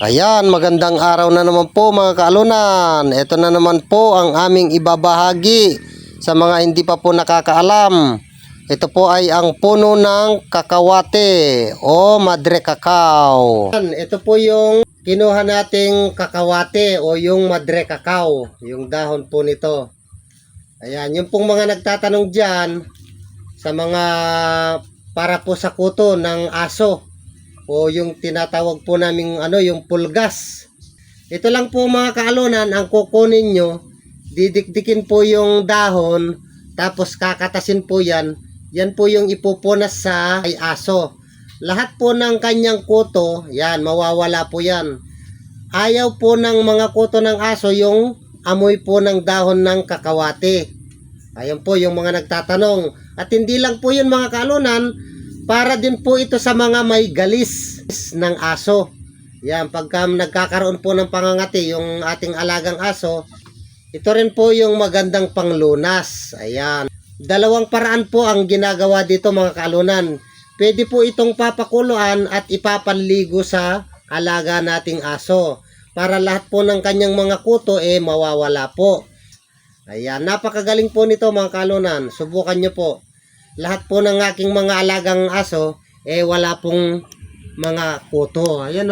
Ayan, magandang araw na naman po mga kaalunan. Ito na naman po ang aming ibabahagi sa mga hindi pa po nakakaalam. Ito po ay ang puno ng kakawate o madre. Ayan, Ito po yung kinuha nating kakawate o yung madre cacao, yung dahon po nito. Ayan, yung pong mga nagtatanong dyan sa mga para po sa kuto ng aso o yung tinatawag po naming ano yung pulgas. Ito lang po mga kaalunan ang kukunin nyo, didikdikin po yung dahon tapos kakatasin po yan. Yan po yung ipupunas sa ay aso. Lahat po ng kanyang kuto, yan mawawala po yan. Ayaw po ng mga kuto ng aso yung amoy po ng dahon ng kakawate. Ayun po yung mga nagtatanong. At hindi lang po yun mga kaalunan, para din po ito sa mga may galis ng aso. Yan, pagka nagkakaroon po ng pangangati yung ating alagang aso, ito rin po yung magandang panglunas. Ayan. Dalawang paraan po ang ginagawa dito mga kaalunan. Pwede po itong papakuluan at ipapanligo sa alaga nating aso para lahat po ng kanyang mga kuto eh mawawala po. Ayan, napakagaling po nito mga kalunan. Subukan nyo po. Lahat po ng aking mga alagang aso, eh wala pong mga kuto. Ayan o.